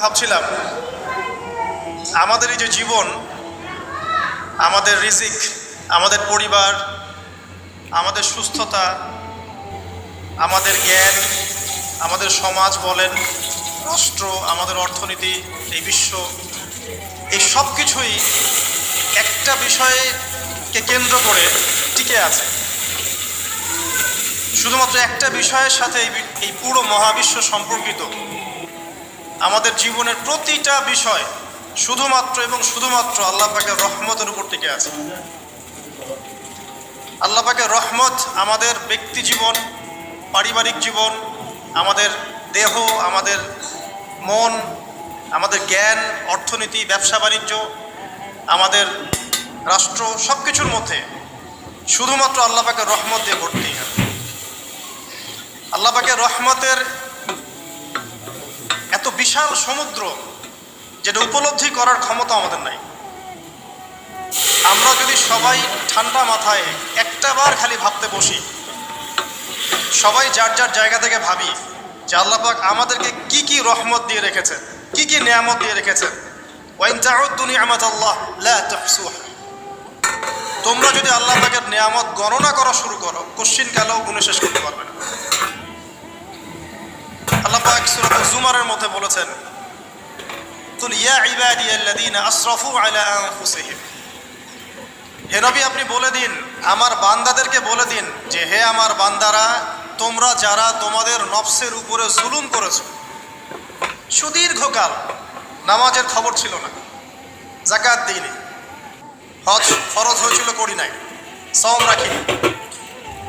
ভাবছিলাম আমাদের এই যে জীবন, আমাদের রিজিক, আমাদের পরিবার, আমাদের সুস্থতা, আমাদের জ্ঞান, আমাদের সমাজ বলেন, রাষ্ট্র, আমাদের অর্থনীতি, এই বিশ্ব, এই সব কিছুই একটা বিষয়কে কেন্দ্র করে টিকে আছে। শুধুমাত্র একটা বিষয়ের সাথে এই পুরো মহাবিশ্ব সম্পর্কিত। আমাদের জীবনের প্রতিটা বিষয় শুধুমাত্র এবং শুধুমাত্র আল্লাহ পাকের রহমতের উপর টিকে আছে। আল্লাহ পাকের রহমত আমাদের ব্যক্তি জীবন, পারিবারিক জীবন, আমাদের দেহ, আমাদের মন, আমাদের জ্ঞান, অর্থনীতি, ব্যবসা, বাণিজ্য, আমাদের রাষ্ট্র সব কিছুর মধ্যে শুধুমাত্র আল্লাহ পাকের রহমত দিয়ে ভর্তি। আল্লাহ পাকের রহমতের বিশাল সমুদ্র যেটা উপলব্ধি করার ক্ষমতা আমাদের নাই। আমরা যদি সবাই ঠান্ডা মাথায় একটা বার খালি ভাবতে বসি, সবাই যার যার জায়গা থেকে ভাবি যে আল্লাহ পাক আমাদেরকে কি কি রহমত দিয়ে রেখেছেন, কি কি নিয়ামত দিয়ে আমাদ আল্লাহ তোমরা যদি আল্লাহ পাকের নিয়ামত গণনা করা শুরু করো, কোশ্চিন কালেও গুণে শেষ করতে পারবে না। জুমারের মধ্যে বলেছেন কুল নবী, আপনি বলে দিন, আমার বান্দাদেরকে বলে দিন যে, হে আমার বান্দারা, তোমরা যারা তোমাদের নফসের উপরে জুলুম করেছ, সুদীর্ঘকাল নামাজের খবর ছিল না জাকাত দিইনি, হজ ফরজ হয়েছিল করি নাই সম রাখিনি,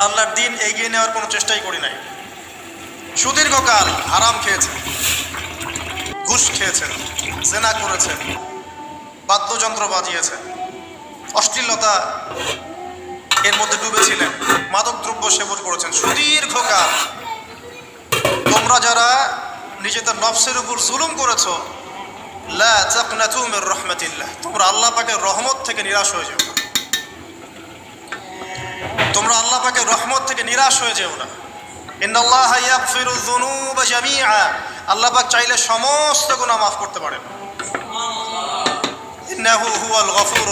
আল্লাহর দিন এগিয়ে নেওয়ার কোনো চেষ্টাই করি নাই। সুদীর্ঘকাল হারাম খেয়েছেন, ঘুষ খেয়েছেন, জেনা করেছেন, বাদ্যযন্ত্র বাজিয়েছেন, অশ্লীলতা এর মধ্যে ডুবেছিলেন মাদক দ্রব্য সেবন করেছেন। সুদীর্ঘকাল তোমরা যারা নিজেদের নফসের উপর জুলুম করেছ রাহমাতিল্লাহ, তোমরা আল্লাহ পাকে রহমত থেকে নিরাশ হয়ে যেও তোমরা আল্লাহ পাকে রহমত থেকে নিরাশ হয়ে যেও না। ইন্নাল্লাহা ইয়াগফিরু যুনুবা জামিআ। আল্লাহ পাক চাইলে সমস্ত গুনাহ মাফ করতে পারেন।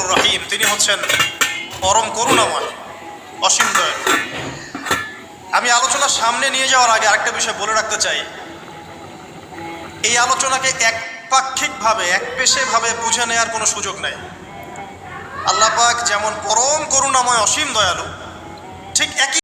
রহিম। তিনি হচ্ছেন পরম করুণাময়, অসীম দয়ালু। আমি আলোচনা সামনে নিয়ে যাওয়ার আগে আরেকটা বিষয় বলে রাখতে চাই। এই আলোচনাকে একপাক্ষিকভাবে, একপেশেভাবে বুঝে নেওয়ার কোনো সুযোগ নেই। আল্লাহ পাক যেমন পরম করুণাময়, অসীম দয়ালু, ঠিক একই